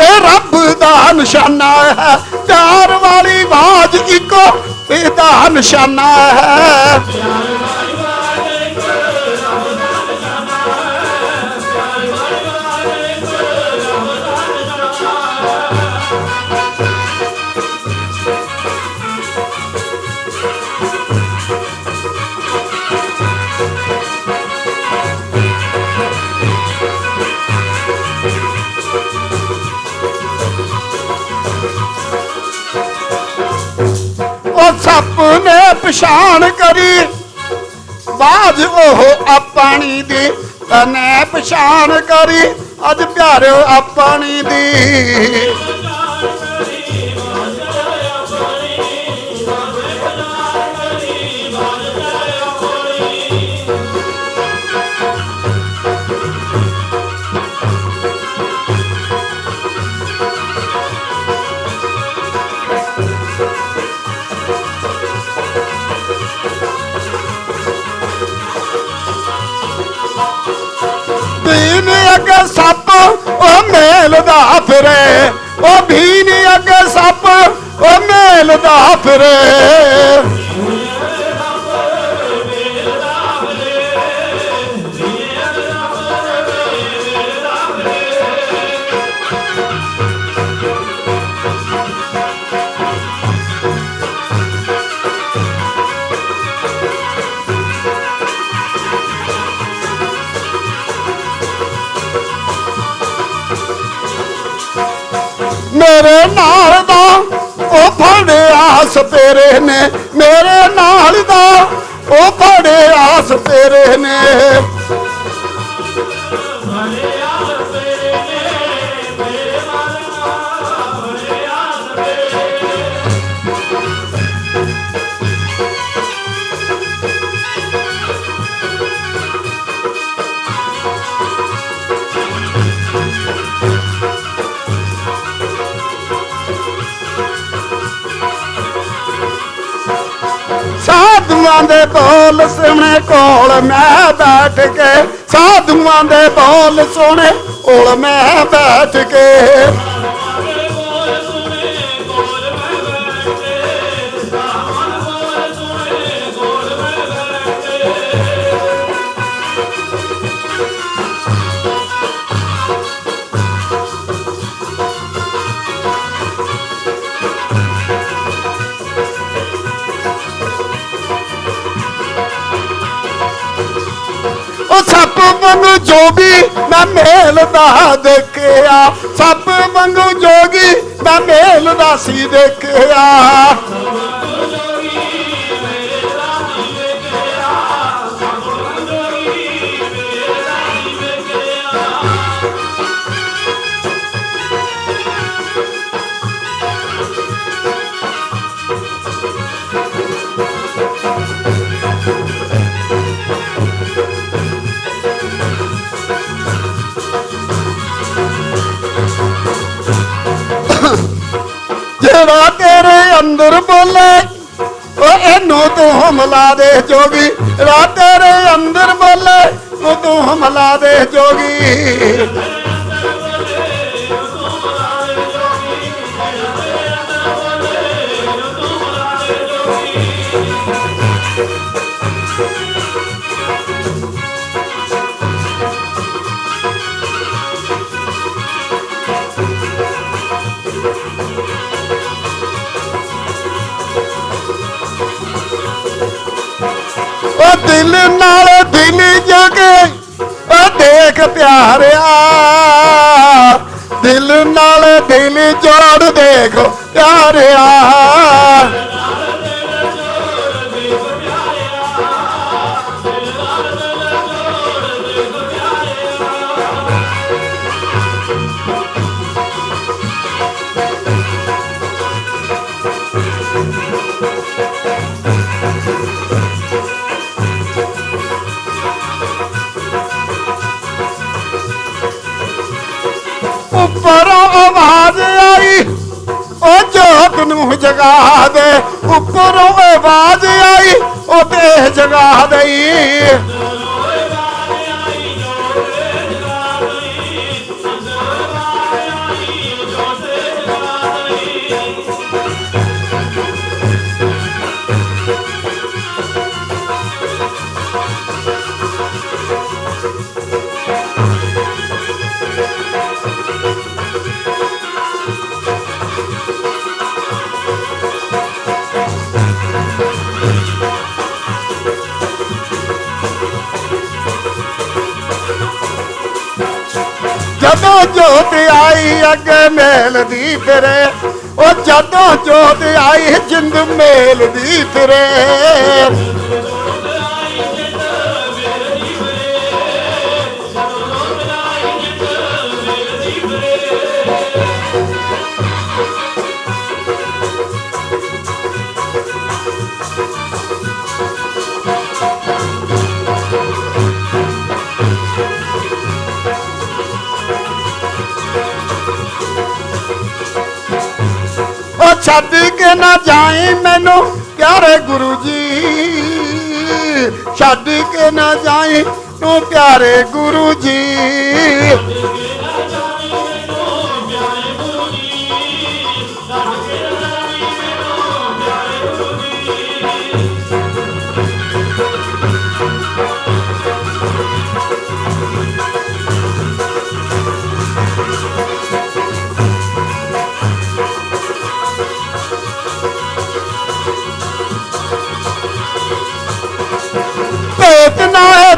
ਇਹ ਰੱਬ ਦਾ ਨਿਸ਼ਾਨਾ ਹੈ। ਪਿਆਰ ਵਾਲੀ ਆਵਾਜ਼ ਇੱਕੋ ਇਹਦਾ ਨਿਸ਼ਾਨਾ ਹੈ। ਸੱਪ ਨੇ ਪਛਾਣ ਕਰੀ। ਬਾਜ ਉਹ ਆਪਣੀ ਦੀ, ਤਨੇ ਪਛਾਣ ਕਰੀ। ਅੱਜ ਪਿਆਰਿਓ, ਆਪਣੀ ਦੀ। ਫਿਰੇ ਉਹ ਭੀਨ ਅੱਗੇ ਸੱਪ ਉਹ ਮੇਲ ਦਾ ਫਿਰੇ। ਫੜਿਆ ਸਪੇਰੇ ਨੇ ਮੇਰੇ ਨਾਲ ਦਾ ਉਹ ਤੁਹਾਡੇ ਆਸ ਤੇਰੇ ਨੇ। ਸਾਧੂਆਂ ਦੇ ਬੋਲ ਸੁਣੇ, ਕੋਲ ਮੈਂ ਬੈਠ ਕੇ। ਸਾਧੂਆਂ ਦੇ ਬੋਲ ਸੁਣੇ, ਕੋਲ ਮੈਂ ਬੈਠ ਕੇ। ਵਾਂਗੂ ਜੋਗੀ ਮੈਂ ਮੇਲ ਦਾ ਦੇਖਿਆ ਸੱਪ ਵਾਂਗੂ ਜੋਗੀ ਮੈਂ ਮੇਲ ਦਾ ਸੀ ਦੇਖਿਆ। ਅੰਦਰ ਬੋਲੇ। ਉਹ ਇਹਨੂੰ ਤੂੰ ਹਮਲਾ ਦੇ ਜੋਗੀ। ਰਾ ਤੇਰੇ ਅੰਦਰ ਬੋਲੇ, ਉਹ ਤੂੰ ਹਮਲਾ ਦੇ ਜੋਗੀ। ਨਾਲ ਦਿਲ ਜਗੇ ਉਹ ਦੇਖ ਪਿਆਰਿਆ ਦਿਲ ਨਾਲ ਦਿਲ ਜੋੜ ਦੇਖ ਪਿਆਰਿਆ। ਆਵਾਜ਼ ਆਈ ਉਹ ਜੋਤ ਨੂੰ ਜਗਾ ਦੇ ਉੱਪਰੋਂ ਆਵਾਜ਼ ਆਈ ਉਹ ਤੇ ਜਗਾ ਦੇਈ। ਜਦੋਂ ਜੋਤ ਆਈ ਅੱਗੇ ਮੇਲਦੀ ਫਿਰੇ। ਉਹ ਜਦੋਂ ਜੋਤ ਆਈ ਜਿੰਦ ਮੇਲਦੀ ਫਿਰੇ। ਛੱਡ ਕੇ ਨਾ ਜਾਈ ਮੈਨੂੰ, ਪਿਆਰੇ ਗੁਰੂ ਜੀ। ਛੱਡ ਕੇ ਨਾ ਜਾਈ ਤੂੰ ਪਿਆਰੇ ਗੁਰੂ ਜੀ।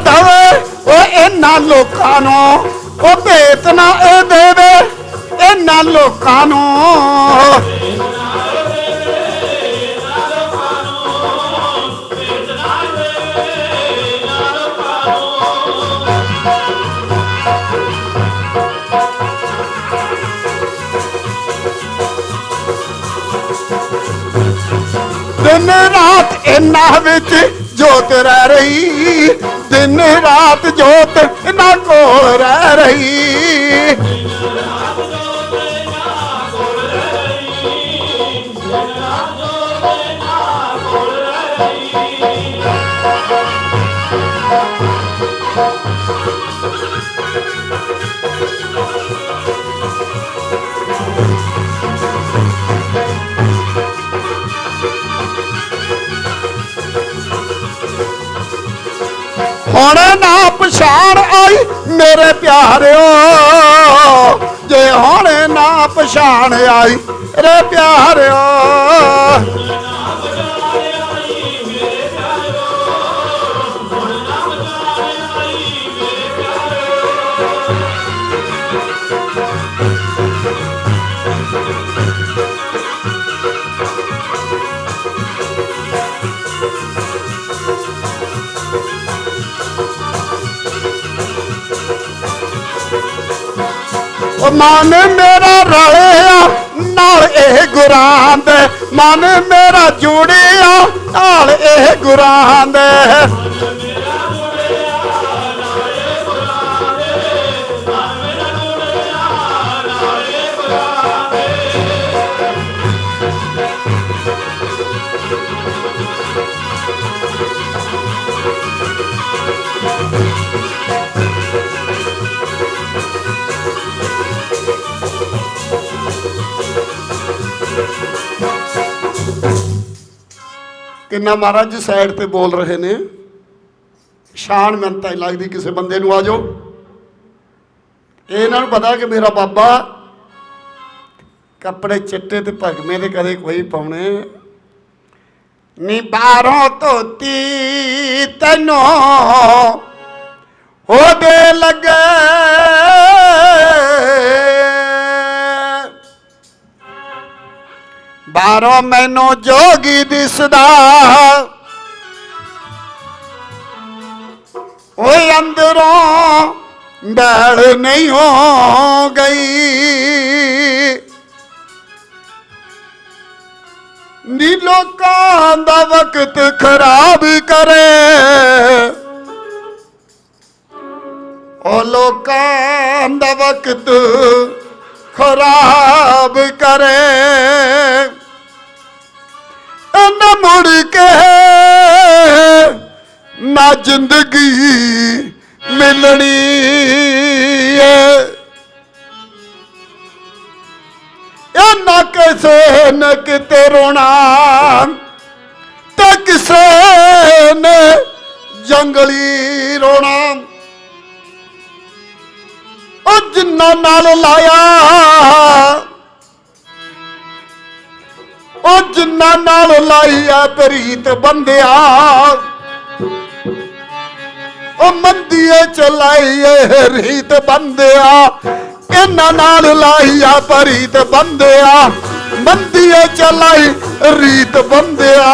ਦਵੇ ਉਹ ਇਹਨਾਂ ਲੋਕਾਂ ਨੂੰ ਉਹ ਭੇਤ ਨਾ ਇਹ ਦੇਵੇ, ਇਹਨਾਂ ਲੋਕਾਂ ਨੂੰ। ਦਿਨ ਰਾਤ ਇਹਨਾਂ ਵਿੱਚ ਜੋਤ ਰਹਿ ਰਹੀ। ਦਿਨ ਰਾਤ ਜੋਤ ਇਹਨਾਂ ਕੋਲ ਰਹਿ ਰਹੀ। ਹੁਣ ਨਾ ਪਛਾਣ ਆਈ ਮੇਰੇ ਪਿਆਰਿਓ। ਜੇ ਹੁਣ ਨਾ ਪਛਾਣ ਆਈ ਰੇ ਪਿਆਰਿਓ। ਮਨ ਮੇਰਾ ਰਲਿਆ ਨਾਲ ਇਹ ਗੁਰਾਂ ਦੇ। ਮਨ ਮੇਰਾ ਜੁੜਿਆ ਨਾਲ ਇਹ ਗੁਰਾਂ ਦੇ। ਕਿੰਨਾ ਮਹਾਰਾਜ ਜੀ ਸਾਈਡ ਤੇ ਬੋਲ ਰਹੇ ਨੇ। ਸ਼ਾਨ ਮੈਨੂੰ ਤਾਂ ਲੱਗਦੀ ਕਿਸੇ ਬੰਦੇ ਨੂੰ, ਆ ਜਾਓ। ਇਹਨਾਂ ਨੂੰ ਪਤਾ ਕਿ ਮੇਰਾ ਬਾਬਾ ਕੱਪੜੇ ਚਿੱਟੇ ਤੇ ਭਗਵੇਂ ਦੇ ਕਦੇ ਕੋਈ ਪਾਉਣੇ। ਨੀ ਬਾਹਰੋਂ ਧੋਤੀ ਤੈਨੂੰ ਉਹਦੇ ਲੱਗੇ। ਬਾਹਰੋਂ ਮੈਨੂੰ ਜੋਗੀ ਦਿਸਦਾ। ਓਏ ਅੰਦਰੋਂ ਡਲ ਨਹੀਂ ਹੋ ਗਈ। ਨੀ ਲੋਕਾਂ ਦਾ ਵਕਤ ਖਰਾਬ ਕਰੇ। ਉਹ ਲੋਕਾਂ ਦਾ ਵਕਤ ਖਰਾਬ ਕਰੇ। ਨਾ ਮੁੜ ਕੇ ਨਾ ਜ਼ਿੰਦਗੀ ਮਿਲਣੀ ਏ। ਇਹ ਨਾ ਕਿਸੇ ਨੇ ਕਿਤੇ ਰੋਣਾ ਤੇ ਕਿਸੇ ਨੇ ਜੰਗਲੀ ਰੋਣਾ। ਉਹ ਜਿੰਨਾ ਨਾਲ ਲਾਇਆ ਉਹ ਜਿੰਨਾ ਨਾਲ ਲਾਈਆ ਪ੍ਰੀਤ ਬੰਦਿਆ, ਉਹ ਮੰਦੀਏ ਚਲਾਈਏ ਰੀਤ ਬੰਦਿਆ। ਇਹਨਾਂ ਨਾਲ ਲਾਈਆ ਪਰੀਤ ਬੰਦਿਆ, ਮੰਦੀਏ ਚਲਾਈ ਰੀਤ ਬੰਦਿਆ।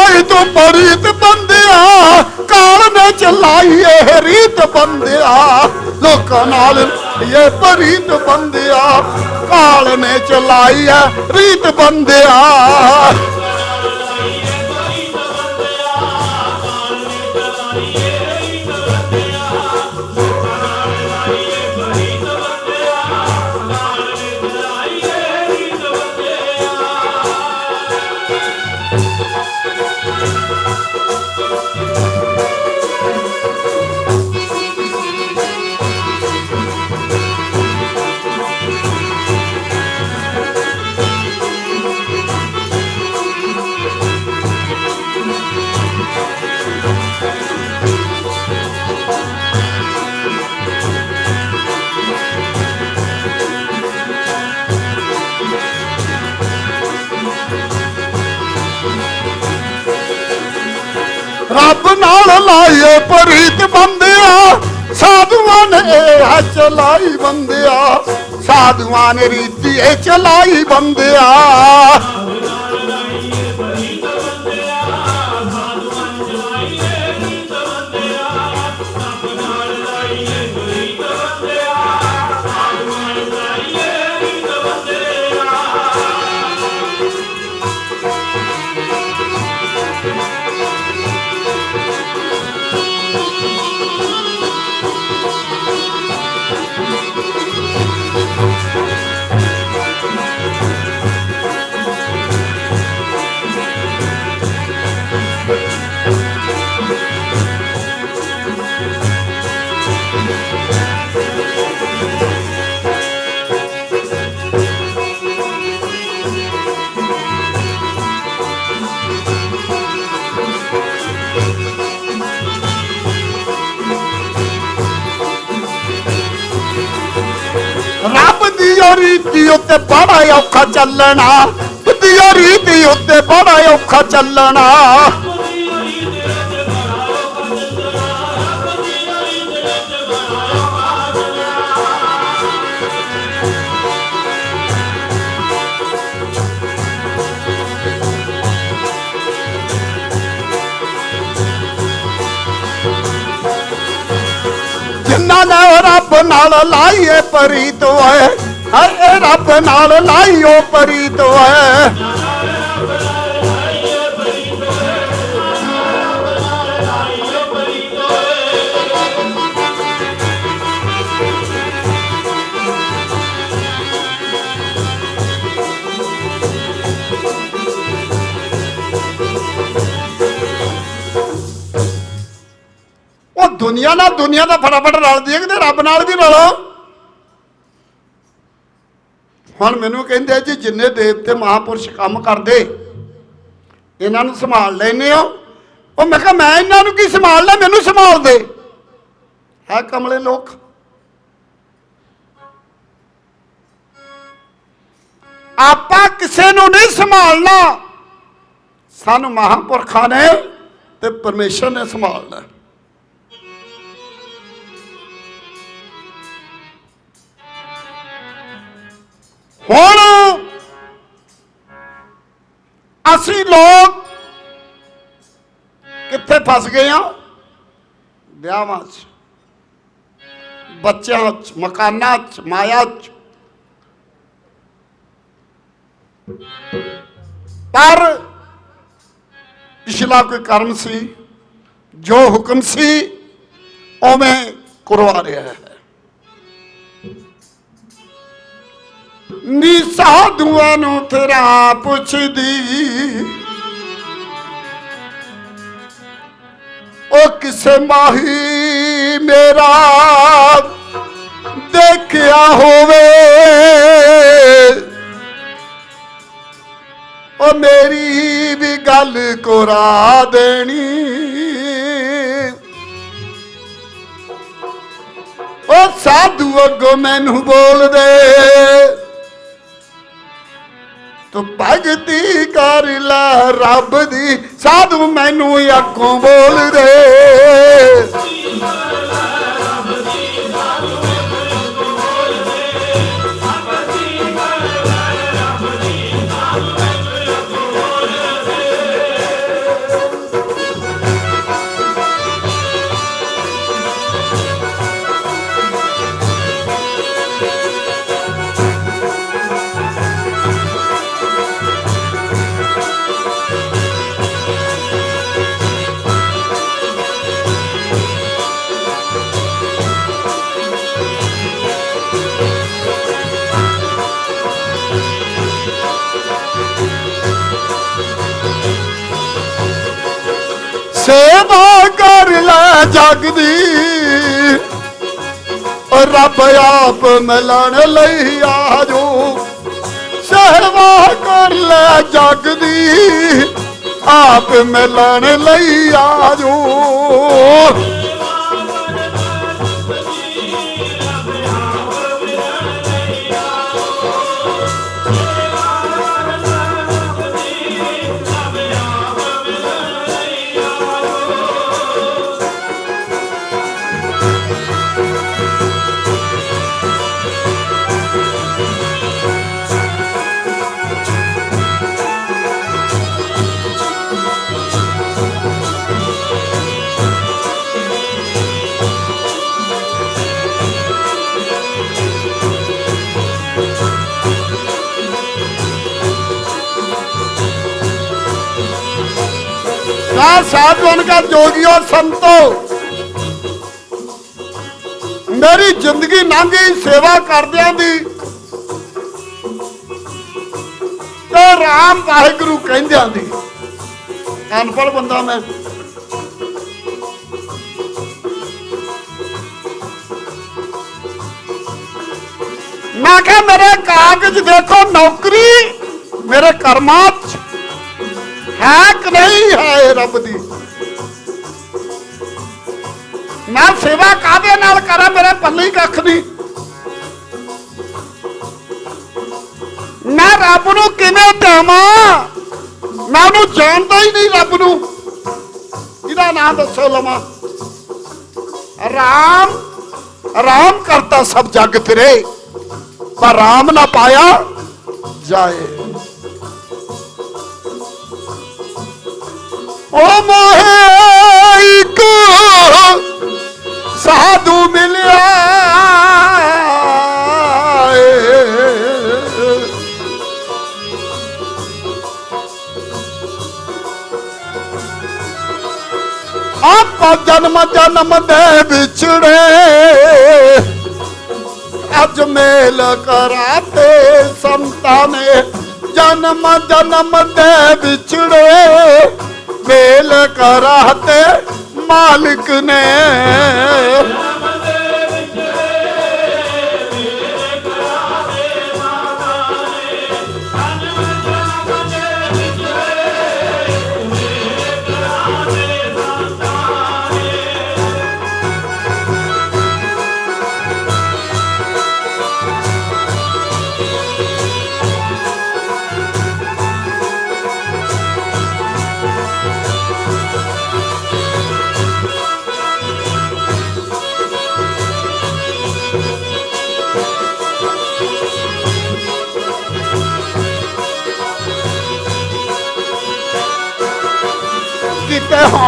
ਨਾਲ ਤੂੰ ਪਰੀਤ ਬੰਦਿਆ, ਕਾਲ ਨੇ ਚਲਾਈ ਇਹ ਰੀਤ ਬੰਦਿਆ। ਲੋਕਾਂ ਨਾਲ ਇਹ ਪਰੀਤ ਬੰਦਿਆ, ਕਾਲ ਨੇ ਚਲਾਈ ਇਹ ਰੀਤ ਬੰਦਿਆ। ਪਰੀਤ ਬੰਦਿਆ ਸਾਧੂਆਂ ਨੇ ਇਹ ਚਲਾਈ ਬੰਦਿਆ ਸਾਧੂਆਂ ਨੇ ਰੀਤੀ ਇਹ ਚਲਾਈ ਬੰਦਿਆ। ਰੀਤੀ ਉੱਤੇ ਬੜਾ ਔਖਾ ਚੱਲਣਾ। ਦੀ ਰੀਤੀ ਉੱਤੇ ਬੜਾ ਔਖਾ ਚੱਲਣਾ। ਜਿਨ੍ਹਾਂ ਨੇ ਰੱਬ ਨਾਲ ਲਾਈਏ ਪਰੀ ਓਏ ਹਾਏ ਰੱਬ ਨਾਲ ਲਾਈਓ ਪਰੀਤ ਓਏ। ਉਹ ਦੁਨੀਆ ਨਾਲ ਦੁਨੀਆ ਦਾ ਫਟਾਫਟ ਰਲਦੀ ਹੈ ਕਿ ਰੱਬ ਨਾਲ ਵੀ ਰਲੋ। ਹੁਣ ਮੈਨੂੰ ਕਹਿੰਦੇ ਜੀ ਜਿੰਨੇ ਦੇਵਤੇ ਮਹਾਪੁਰਸ਼ ਕੰਮ ਕਰਦੇ, ਇਹਨਾਂ ਨੂੰ ਸੰਭਾਲ ਲੈਨੇ ਹੋ ਉਹ ਮੈਂ ਕਿਹਾ, ਮੈਂ ਇਹਨਾਂ ਨੂੰ ਕੀ ਸੰਭਾਲਣਾ? ਮੈਨੂੰ ਸੰਭਾਲ ਦੇ। ਹੈ ਕਮਲੇ ਲੋਕ? ਆਪਾਂ ਕਿਸੇ ਨੂੰ ਨਹੀਂ ਸੰਭਾਲਣਾ। ਸਾਨੂੰ ਮਹਾਪੁਰਖਾਂ ਨੇ ਤੇ ਪਰਮੇਸ਼ਰ ਨੇ ਸੰਭਾਲਣਾ। ਹੁਣ ਅਸੀਂ ਲੋਕ ਕਿੱਥੇ ਫਸ ਗਏ ਆ ਵਿਆਹਾਂ 'ਚ ਬੱਚਿਆਂ 'ਚ ਮਕਾਨਾਂ 'ਚ ਮਾਇਆ 'ਚ ਪਰ ਪਿਛਲਾ ਕੋਈ ਕਰਮ ਸੀ ਜੋ ਹੁਕਮ ਸੀ ਉਵੇਂ ਕਰਵਾ ਰਿਹਾ ਹੈ ਨੀ ਸਾਧੂਆਂ ਨੂੰ ਤੇਰਾ ਪੁੱਛਦੀ। ਉਹ ਕਿਸੇ ਮਾਹੀ ਮੇਰਾ ਦੇਖਿਆ ਹੋਵੇ। ਉਹ ਮੇਰੀ ਵੀ ਗੱਲ ਕੋਰਾ ਦੇਣੀ। ਉਹ ਸਾਧੂ ਅੱਗੋਂ ਮੈਨੂੰ ਬੋਲਦੇ। ਤੂੰ ਭਗਤੀ ਕਰ ਲੈ ਰੱਬ ਦੀ ਸਾਧੂ ਮੈਨੂੰ ਅੱਗੋਂ ਬੋਲਦੇ ਸੇਵਾ ਕਰ ਲੈ ਜਗ ਦੀ ਓ ਰੱਬ ਆਪ ਮਿਲਣ ਲਈ ਆਜੋ। ਸੇਵਾ ਕਰ ਲੈ ਜਗ ਦੀ ਆਪ ਮਿਲਣ ਲਈ ਆਜੋ। ना साधुवन का जोगी और संतो ਮੇਰੀ ਜ਼ਿੰਦਗੀ ਲੰਘੀ ਸੇਵਾ ਕਰਦਿਆਂ ਦੀ ਤੇ ਰਾਮ ਵਾਹਿਗੁਰੂ ਕਹਿੰਦਿਆਂ ਦੀ ਅਨਪੜ ਬੰਦਾ ਮੈਂ ਮੈਂ ਕਿਹਾ ਮੇਰੇ ਕਾਗਜ਼ ਦੇਖੋ ਨੌਕਰੀ ਮੇਰੇ ਕਰਮਾਂ 'ਚ ਹੈ ਕਿ ਨਹੀਂ ਹੈ ਇਹ ਰੱਬ ਦੀ ਮੈਂ ਸੇਵਾ ਕਾਦੇ ਨਾਲ ਕਰਾਂ? ਮੇਰੇ ਪੱਲੇ ਹੀ ਕੱਖ ਨਹੀਂ ਮੈਂ ਰੱਬ ਨੂੰ ਕਿਵੇਂ ਦੇਵਾਂ? ਮੈਂ ਉਹਨੂੰ ਜਾਣਦਾ ਹੀ ਨਹੀਂ ਰੱਬ ਨੂੰ। ਇਹਦਾ ਨਾਮ ਦੱਸੋ ਲਮਾ ਰਾਮ ਰਾਮ ਕਰਤਾ ਸਭ ਜਗ ਫਿਰੇ ਪਰ ਰਾਮ ਨਾ ਪਾਇਆ ਜਾਏ। ਓ ਮੋਹੇ, ਇੱਕ ਸਾਧੂ ਮਿਲਿਆ ਆਪਾਂ ਜਨਮ ਜਨਮ ਦੇ ਵਿਛੜੇ। ਅੱਜ ਮੇਲ ਕਰਾਤੇ ਸੰਤਾਂ ਨੇ ਜਨਮ ਜਨਮ ਦੇ ਵਿਛੜੇ। ਮੇਲ ਕਰਾਤੇ ਮਾਲਕ ਨੇ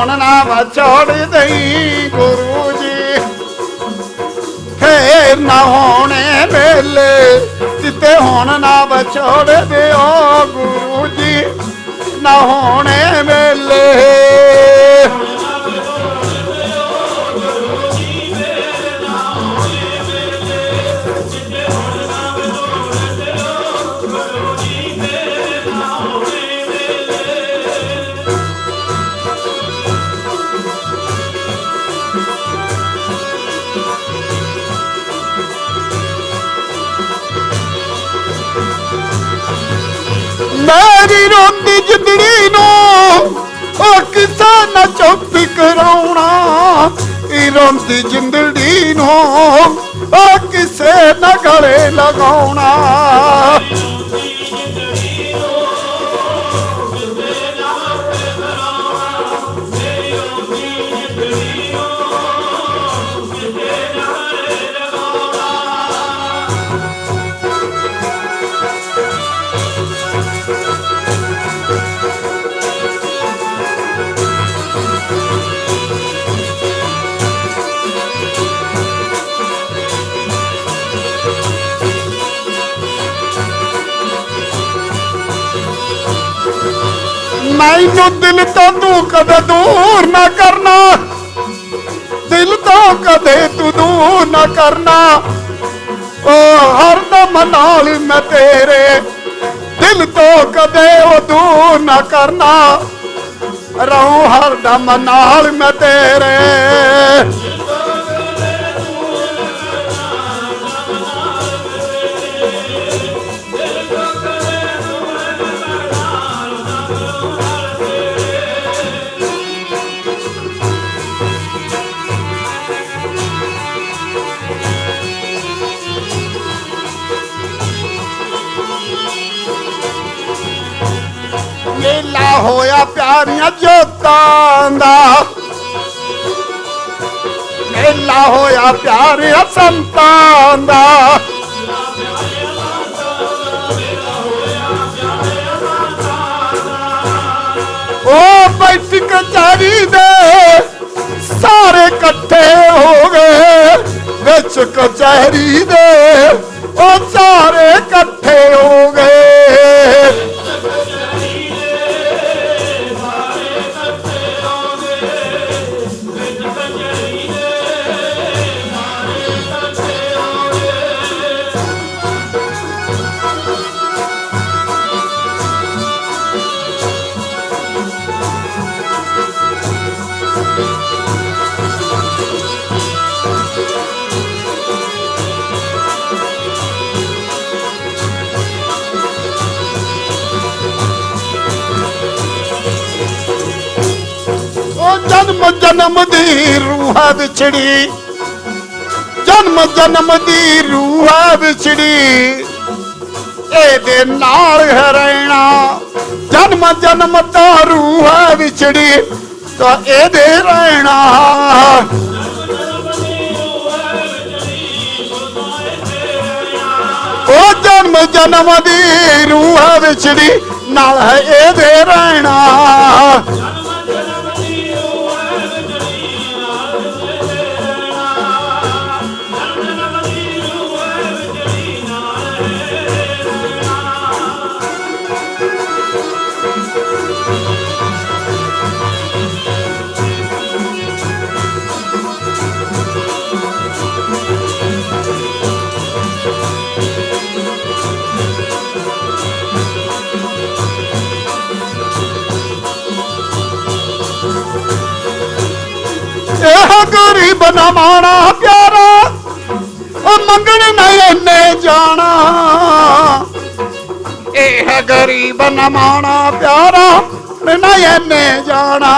ਹੁਣ ਨਾ ਵਛੋੜ ਦਈ ਗੁਰੂ ਜੀ। ਫੇਰ ਨਾ ਹੋਣੇ ਵੇਲੇ ਕਿਤੇ ਹੁਣ ਨਾ ਵਛੋੜ ਦਿਓ ਗੁਰੂ ਜੀ। ਨਾ ਹੋਣੇ ਇਹ ਰੋਂਦੀ ਜਿੰਦੜੀ ਨੂੰ ਉਹ ਕਿਸੇ ਨਾ ਗਲੇ ਲਗਾਉਣਾ। ਮੈਨੂੰ ਦਿਲ ਤੋਂ ਤੂੰ ਕਦੇ ਦੂਰ ਨਾ ਕਰਨਾ। ਦਿਲ ਤੋਂ ਕਦੇ ਤੂੰ ਦੂਰ ਨਾ ਕਰਨਾ। ਓ ਹਰਦਮ ਨਾਲ ਮੈਂ ਤੇਰੇ। ਦਿਲ ਤੋਂ ਕਦੇ ਉਹ ਦੂਰ ਨਾ ਕਰਨਾ। ਰਹੂੰ ਹਰਦਮ ਨਾਲ ਮੈਂ ਤੇਰੇ। ਪਿਆਰਿਆਂ ਸੰਤਾਂ ਦਾ। ਉਹ ਬੈਠ ਕਚਾਰੀ ਦੇ ਸਾਰੇ ਇਕੱਠੇ ਹੋ ਗਏ। ਵਿੱਚ ਕਚਹਿਰੀ ਦੇ ਉਹ ਸਾਰੇ ਇਕੱਠੇ ਵਿਛੜੀ ਜਨਮ ਜਨਮ ਦੀ ਰੂਹਾਂ ਵਿਛੜੀ ਇਹਦੇ ਨਾਲ ਰਹਿਣਾ, ਜਨਮ ਜਨਮ ਦਾ ਰੂਹਾਂ ਵਿਛੜੀ ਤਾਂ ਇਹਦੇ ਰਹਿਣਾ। ਉਹ ਜਨਮ ਜਨਮ ਦੀ ਰੂਹਾਂ ਵਿਛੜੀ ਨਾਲ ਹੈ ਇਹਦੇ ਰਹਿਣਾ। ਗਰੀਬ ਮਾਣਾ ਪਿਆਰਾ। ਉਹ ਮੰਗਣ ਨਾ ਇਹਨੇ ਜਾਣਾ। ਇਹ ਗਰੀਬ ਨਾ ਪਿਆਰਾ ਨਾ ਇਹਨੇ ਜਾਣਾ।